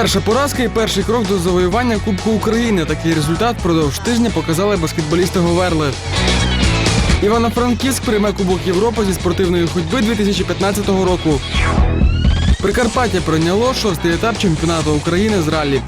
Перша поразка і перший крок до завоювання Кубку України. Такий результат впродовж тижня показали баскетболісти Говерли. Івано-Франківськ прийме Кубок Європи зі спортивної ходьби 2015 року. Прикарпаття прийняло шостий етап чемпіонату України з раллі.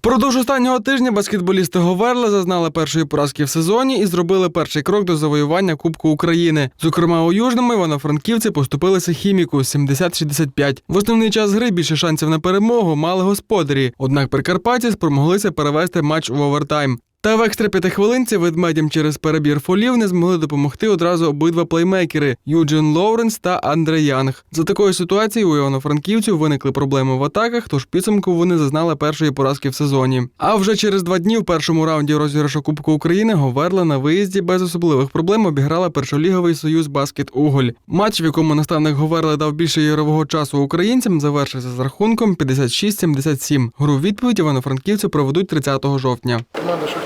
Впродовж останнього тижня баскетболісти Говерли зазнали першої поразки в сезоні і зробили перший крок до завоювання Кубку України. Зокрема, у Южному івано-франківці поступилися хіміку 70-65. В основний час гри більше шансів на перемогу мали господарі. Однак прикарпатці спромоглися перевести матч в овертайм. Та в екстра п'ятихвилинці ведмедям через перебір фолів не змогли допомогти одразу обидва плеймейкери Юджин Лоуренс та Андре Янг. За такою ситуацією у івано-франківців виникли проблеми в атаках, тож підсумку вони зазнали першої поразки в сезоні. А вже через два дні в першому раунді розіграшу Кубку України Говерла на виїзді без особливих проблем обіграла першоліговий союз Баскет Уголь. Матч, в якому наставник Говерли дав більше ігрового часу українцям, завершився з рахунком 56-77. Гру відповідь івано-франківці проведуть 30 жовтня.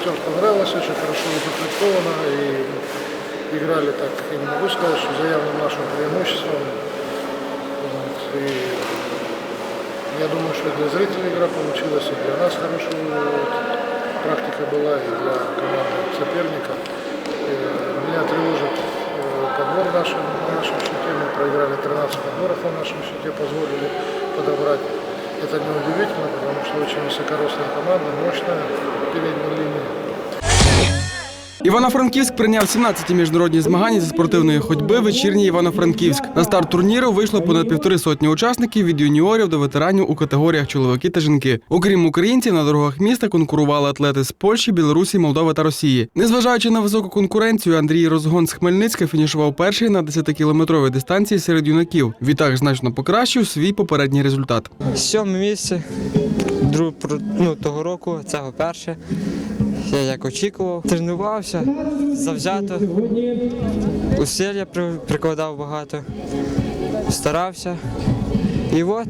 Команда «Шахтер» понравилась, очень хорошо укомплектована и играли так, я не могу сказать, что за явным нашим преимуществом. Вот, и я думаю, что для зрителей игра получилась, и для нас хорошая вот, практика была, и для команды соперника. И меня тревожит э, подбор наш, на нашем счете. Мы проиграли 13 подборов на нашем счете, позволили подобрать. Это неудивительно, потому что очень высокорослая команда, мощная передняя линии. Івано-Франківськ прийняв 17-ті міжнародні змагання зі спортивної ходьби вечірній Івано-Франківськ. На старт турніру вийшло понад півтори сотні учасників від юніорів до ветеранів у категоріях чоловіки та жінки. Окрім українців, на дорогах міста конкурували атлети з Польщі, Білорусі, Молдови та Росії. Незважаючи на високу конкуренцію, Андрій Розгон з Хмельницька фінішував перший на 10-кілометровій дистанції серед юнаків. Відтак значно покращив свій попередній результат. Сьоме місце друг, ну, того року, цього перше. Я як очікував, тренувався завзято, усилля при- прикладав багато, старався. І от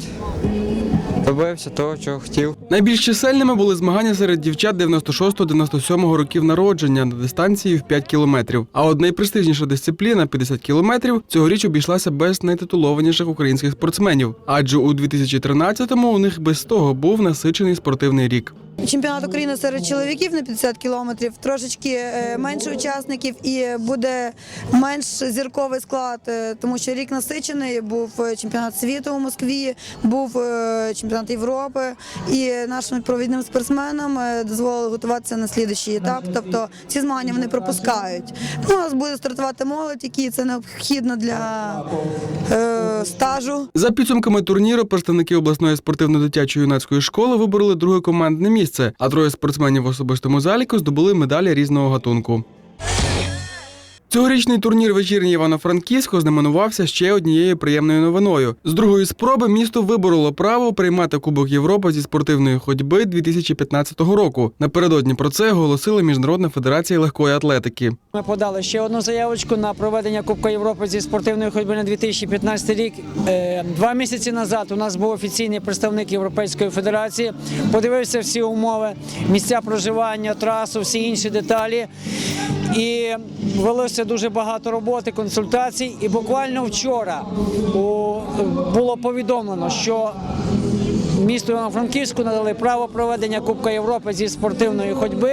добився того, чого хотів. Найбільш чисельними були змагання серед дівчат 96-97 років народження на дистанції в 5 кілометрів. А от найпрестижніша дисципліна 50 кілометрів цьогоріч обійшлася без найтитулованіших українських спортсменів, адже у 2013-му у них без того був насичений спортивний рік. Чемпіонат України серед чоловіків на 50 кілометрів трошечки е, менше учасників і буде менш зірковий склад, е, тому що рік насичений. Був е, чемпіонат світу у Москві, був чемпіонат Європи, і нашим провідним спортсменам дозволили готуватися на слідуючий етап. Тобто ці змагання вони пропускають. Ну, у нас буде стартувати молодь, які це необхідно для е, стажу. За підсумками турніру, представники обласної спортивно-дитячої юнацької школи вибороли друге командне місце, а троє спортсменів в особистому заліку здобули медалі різного гатунку. Цьогорічний турнір вечірній Івано-Франківського знаменувався ще однією приємною новиною. З другої спроби місто вибороло право приймати Кубок Європи зі спортивної ходьби 2015 року. Напередодні про це оголосила Міжнародна федерація легкої атлетики. Ми подали ще одну заявочку на проведення Кубка Європи зі спортивної ходьби на 2015 рік. Е, Два місяці назад у нас був офіційний представник Європейської федерації. Подивився всі умови, місця проживання, трасу, всі інші деталі. І велося дуже багато роботи, консультацій. І буквально вчора було повідомлено, що місту Івано-Франківську надали право проведення Кубка Європи зі спортивної ходьби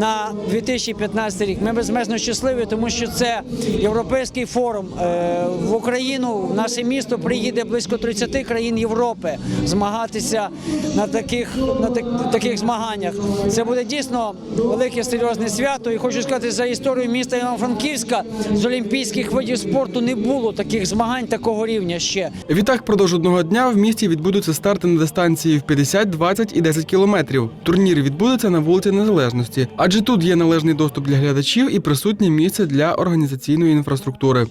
на 2015 рік. Ми безмежно щасливі, тому що це європейський форум. Е, В Україну, в наше місто приїде близько 30 країн Європи змагатися на таких, на так- таких змаганнях. Це буде дійсно велике серйозне свято. І хочу сказати, за історію міста Івано-Франківська з олімпійських видів спорту не було таких змагань такого рівня ще. Відтак, впродовж одного дня в місті відбудуться старти на дистанції в 50, 20 і 10 кілометрів. Турнір відбудеться на вулиці Незалежності, адже тут є належний доступ для глядачів і присутнє місце для організаційної інфраструктури.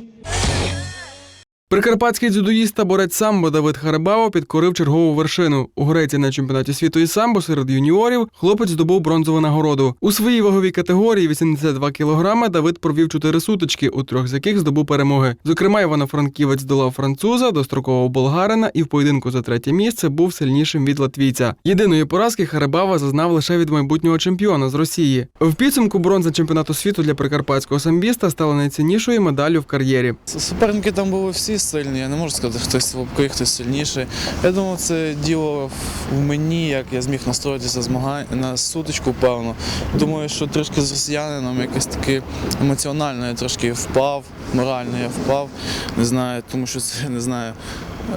Прикарпатський дзюдоїст та борець самбо Давид Харабаво підкорив чергову вершину. У Греції на чемпіонаті світу із самбо серед юніорів хлопець здобув бронзову нагороду. У своїй ваговій категорії 82 кілограми Давид провів чотири сутички, у трьох з яких здобув перемоги. Зокрема, Івано-Франківець здолав француза, достроково болгарина і в поєдинку за третє місце був сильнішим від латвійця. Єдиної поразки Харабава зазнав лише від майбутнього чемпіона з Росії. В підсумку бронза чемпіонату світу для прикарпатського самбіста стала найціннішою медаллю в кар'єрі. Суперники там були всі всі я не можу сказати, хтось слабкий, хтось сильніший. Я думаю, це діло в мені, як я зміг настроїтися змагань на сутичку, певно. Думаю, що трішки з росіянином якось таки емоціонально я трошки впав, морально я впав. Не знаю, тому що це не знаю.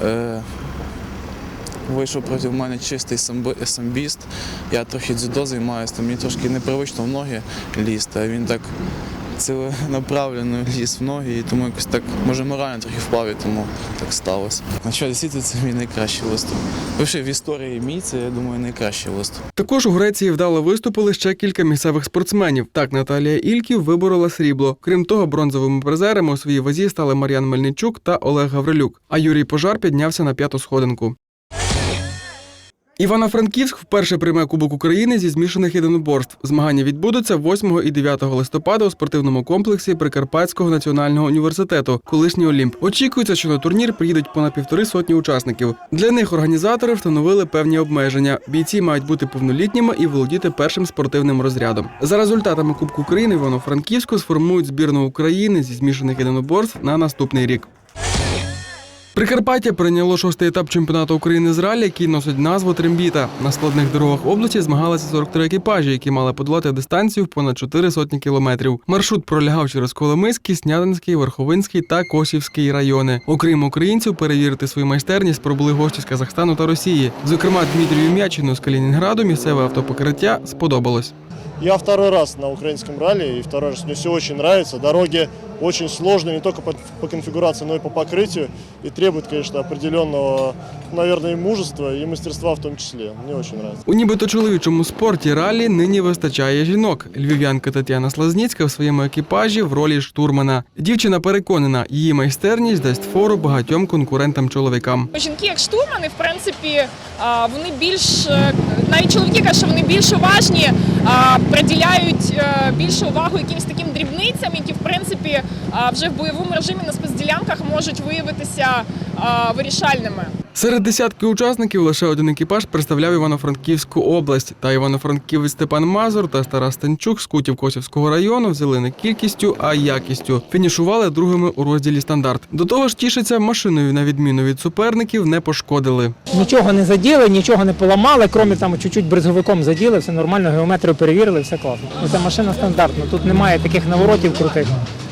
Е- Вийшов проти мене чистий самбіст. Я трохи дзюдо займаюся, то мені трошки непривично в ноги лізти, а він так ціленаправлено ліз в ноги, і тому якось так, може, морально трохи впав, і тому так сталося. На що світу це мій найкращий виступ. Взагалі в історії мій це, я думаю, найкращий виступ. Також у Греції вдало виступили ще кілька місцевих спортсменів. Так, Наталія Ільків виборола срібло. Крім того, бронзовими призерами у своїй вазі стали Мар'ян Мельничук та Олег Гаврилюк. А Юрій Пожар піднявся на п'яту сходинку. Івано-Франківськ вперше прийме Кубок України зі змішаних єдиноборств. Змагання відбудуться 8 і 9 листопада у спортивному комплексі Прикарпатського національного університету, колишній Олімп. Очікується, що на турнір приїдуть понад півтори сотні учасників. Для них організатори встановили певні обмеження. Бійці мають бути повнолітніми і володіти першим спортивним розрядом. За результатами Кубку України Івано-Франківську сформують збірну України зі змішаних єдиноборств на наступний рік. Прикарпаття прийняло шостий етап чемпіонату України з ралі, який носить назву Трембіта. На складних дорогах області змагалися 43 екіпажі, які мали подолати дистанцію в понад 4 сотні кілометрів. Маршрут пролягав через Коломийський, Снятинський, Верховинський та Косівський райони. Окрім українців, перевірити свою майстерність пробули гості з Казахстану та Росії. Зокрема, Дмитрію М'ячину з Калінінграду місцеве автопокриття сподобалось. Я второй раз на украинском ралли, и второй раз мне все очень нравится. Дороги очень сложные не только по, по конфигурации, но и по покрытию. И требуют, конечно, определенного, наверное, и мужества, и мастерства в том числе. Мне очень нравится. У нібито чоловічому спорті ралі нині вистачає жінок. Львів'янка Тетяна Слазніцька в своєму екіпажі в ролі штурмана. Дівчина переконана, її майстерність дасть фору багатьом конкурентам-чоловікам. Жінки, як штурмани, в принципі, вони більш е, навіть чоловіки кажуть, що вони більш уважні, приділяють е, більше увагу якимось таким дрібницям, які в принципі а, вже в бойовому режимі на спецділянках можуть виявитися а, вирішальними. Серед десятки учасників лише один екіпаж представляв Івано-Франківську область. Та івано-франківець Степан Мазур та Тарас Станчук з Кутів Косівського району взяли не кількістю, а якістю. Фінішували другими у розділі стандарт. До того ж, тішиться машиною, на відміну від суперників, не пошкодили. Нічого не заділи, нічого не поламали, крім там чуть-чуть бризговиком заділи, все нормально, геометрію перевірили, все класно. Ну, Це машина стандартна, тут немає таких наворотів крутих.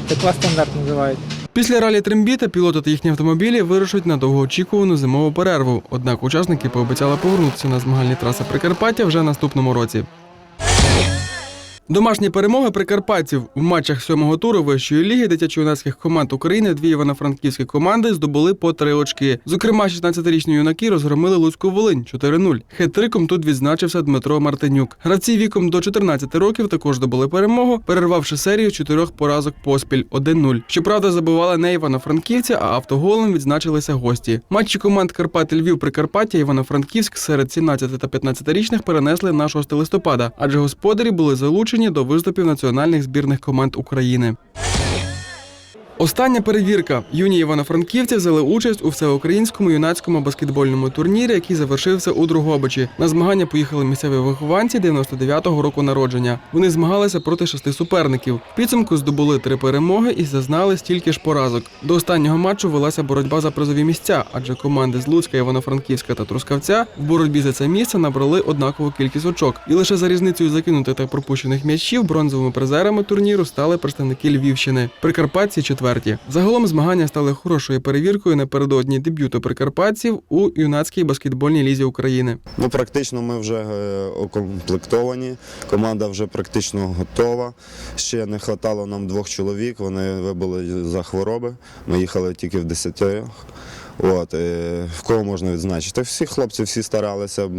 Це клас стандарт називають. Після ралі Трембіта пілоти та їхні автомобілі вирушать на довгоочікувану зимову перерву. Однак учасники пообіцяли повернутися на змагальні траси Прикарпаття вже наступному році. Домашні перемоги прикарпатців в матчах сьомого туру вищої ліги дитячо-юнацьких команд України дві івано-франківські команди здобули по три очки. Зокрема, 16-річні юнаки розгромили Луцьку Волинь 4-0. Хет-триком тут відзначився Дмитро Мартинюк. Гравці віком до 14 років також здобули перемогу, перервавши серію чотирьох поразок поспіль 1-0. Щоправда, забували не івано-франківці, а автоголом відзначилися гості. Матчі команд Карпати Львів Прикарпаття Івано-Франківськ серед 17 та 15-річних перенесли на 6 листопада, адже господарі були залучені до виступів національних збірних команд України. Остання перевірка. Юні івано-франківці взяли участь у всеукраїнському юнацькому баскетбольному турнірі, який завершився у Другобичі. На змагання поїхали місцеві вихованці 99-го року народження. Вони змагалися проти шести суперників. Підсумку здобули три перемоги і зазнали стільки ж поразок. До останнього матчу велася боротьба за призові місця, адже команди з Луцька, Івано-Франківська та Трускавця в боротьбі за це місце набрали однакову кількість очок. І лише за різницею закинутих та пропущених м'ячів бронзовими призерами турніру стали представники Львівщини. Прикарпатці четверті. Загалом змагання стали хорошою перевіркою напередодні дебюту прикарпатців у юнацькій баскетбольній лізі України. Ну, практично ми вже е, укомплектовані. Команда вже практично готова. Ще не вистачало нам двох чоловік. Вони вибули за хвороби. Ми їхали тільки в десятьох. От, е, кого можна відзначити? Всі хлопці всі старалися,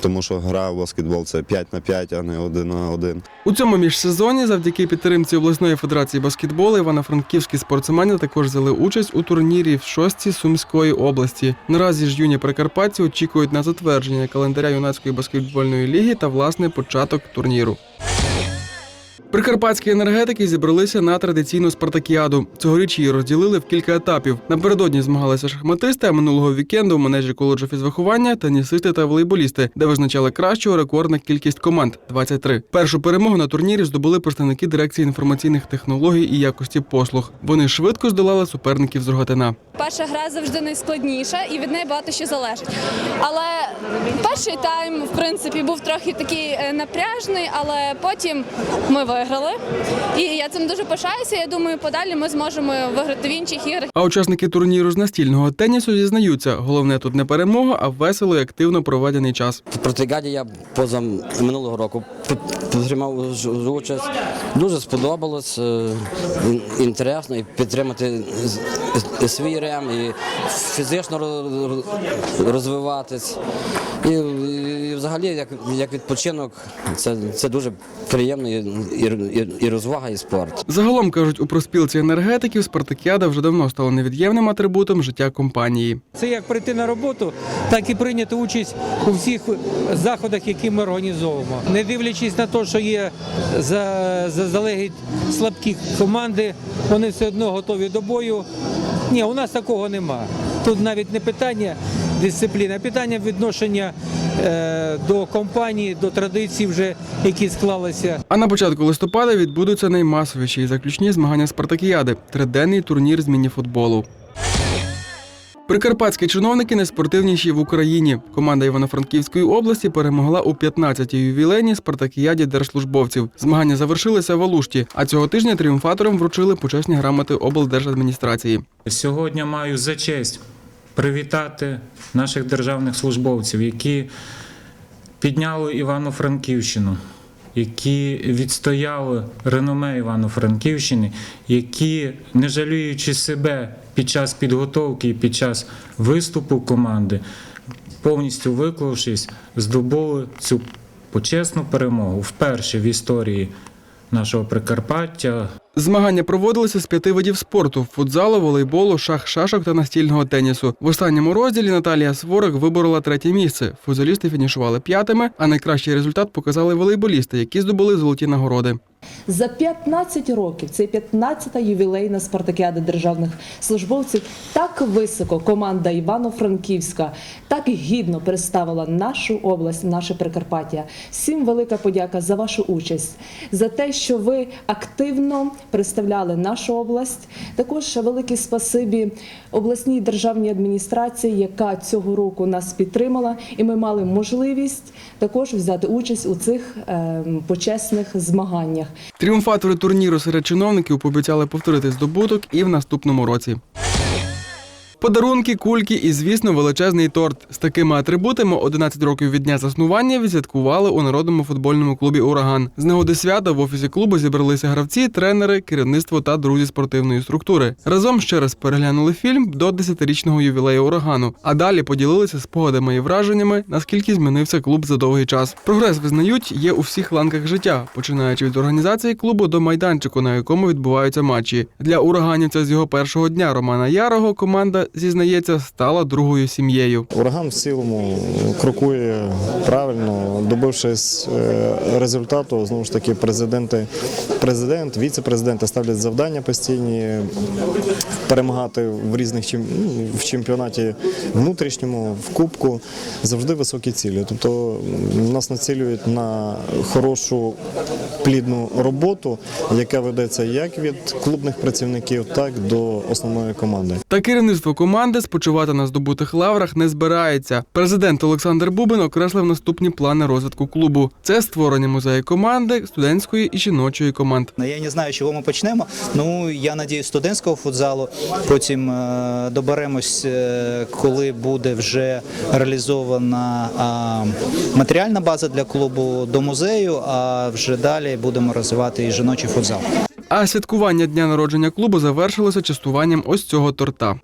тому що гра в баскетбол це 5 на 5, а не 1 на 1. У цьому міжсезоні, завдяки підтримці обласної федерації баскетболу, івано-франківські спортсмени також взяли участь у турнірі в шостій Сумської області. Наразі ж юні прикарпатці очікують на затвердження календаря юнацької баскетбольної ліги та власне початок турніру. Прикарпатські енергетики зібралися на традиційну спартакіаду. Цьогоріч її розділили в кілька етапів. Напередодні змагалися шахматисти, а минулого вікенду в манежі коледжу фізвиховання тенісисти та волейболісти, де визначали кращу рекордна кількість команд 23. Першу перемогу на турнірі здобули представники дирекції інформаційних технологій і якості послуг. Вони швидко здолали суперників з Рогатина. Перша гра завжди найскладніша і від неї багато що залежить. Але перший тайм, в принципі, був трохи такий е, напряжний, але потім ми виграли. І я цим дуже пишаюся. Я думаю, подалі ми зможемо виграти в інших іграх. А учасники турніру з настільного тенісу зізнаються, головне тут не перемога, а весело і активно проведений час. В Протигаді я поза минулого року п- приймав участь. Дуже сподобалось, е, інтересно і підтримати свій рем, і фізично розвиватись. І, і взагалі, як, як відпочинок, це, це дуже приємно і, і, і розвага, і спорт. Загалом кажуть, у проспілці енергетиків спартакіада вже давно стала невід'ємним атрибутом життя компанії. Це як прийти на роботу, так і прийняти участь у всіх заходах, які ми організовуємо. Не дивлячись на те, що є за, за залегіть слабкі команди, вони все одно готові до бою. Ні, у нас такого нема. Тут навіть не питання дисципліни, а питання відношення до компанії, до традицій, вже які склалися. А на початку листопада відбудуться наймасовіші і заключні змагання спартакіади триденний турнір з мініфутболу. Прикарпатські чиновники найспортивніші в Україні. Команда Івано-Франківської області перемогла у 15-й ювілейній спартакіаді держслужбовців. Змагання завершилися в Алушті, а цього тижня тріумфаторам вручили почесні грамоти облдержадміністрації. Сьогодні маю за честь привітати наших державних службовців, які підняли Івано-Франківщину, які відстояли реноме Івано-Франківщини, які, не жаліючи себе під час підготовки і під час виступу команди, повністю виклавшись, здобули цю почесну перемогу вперше в історії нашого Прикарпаття. Змагання проводилися з п'яти видів спорту: футзалу, волейболу, шах, шашок та настільного тенісу. В останньому розділі Наталія Сворок виборола третє місце. Футзалісти фінішували п'ятими, а найкращий результат показали волейболісти, які здобули золоті нагороди. За 15 років, це 15-та ювілейна спартакіада державних службовців, так високо команда Івано-Франківська так гідно представила нашу область, наше Прикарпаття. Всім велика подяка за вашу участь, за те, що ви активно представляли нашу область. Також велике спасибі обласній державній адміністрації, яка цього року нас підтримала, і ми мали можливість також взяти участь у цих е, почесних змаганнях. Тріумфатори турніру серед чиновників пообіцяли повторити здобуток і в наступному році. Подарунки, кульки і, звісно, величезний торт. З такими атрибутами 11 років від дня заснування відсвяткували у народному футбольному клубі Ураган. З нагоди свята в офісі клубу зібралися гравці, тренери, керівництво та друзі спортивної структури. Разом ще раз переглянули фільм до 10-річного ювілею урагану, а далі поділилися спогадами і враженнями, наскільки змінився клуб за довгий час. Прогрес визнають є у всіх ланках життя, починаючи від організації клубу до майданчику, на якому відбуваються матчі. Для ураганівця з його першого дня Романа Ярого команда зізнається стала другою сім'єю. Ураган в цілому крокує правильно, добившись е, результату. Знову ж таки, президенти, президент, віце-президенти ставлять завдання постійні перемагати в різних ну, в чемпіонаті внутрішньому, в кубку. Завжди високі цілі. Тобто нас націлюють на хорошу плідну роботу, яка ведеться як від клубних працівників, так до основної команди. Та керівництво команди спочивати на здобутих лаврах не збирається. Президент Олександр Бубин окреслив наступні плани розвитку клубу: це створення музею команди, студентської і жіночої команд. Я не знаю, чого ми почнемо. Ну я надіюсь, студентського футзалу. Потім е, доберемось, е, коли буде вже реалізована матеріальна база для клубу до музею. А вже далі будемо розвивати і жіночий футзал. А святкування дня народження клубу завершилося частуванням ось цього торта.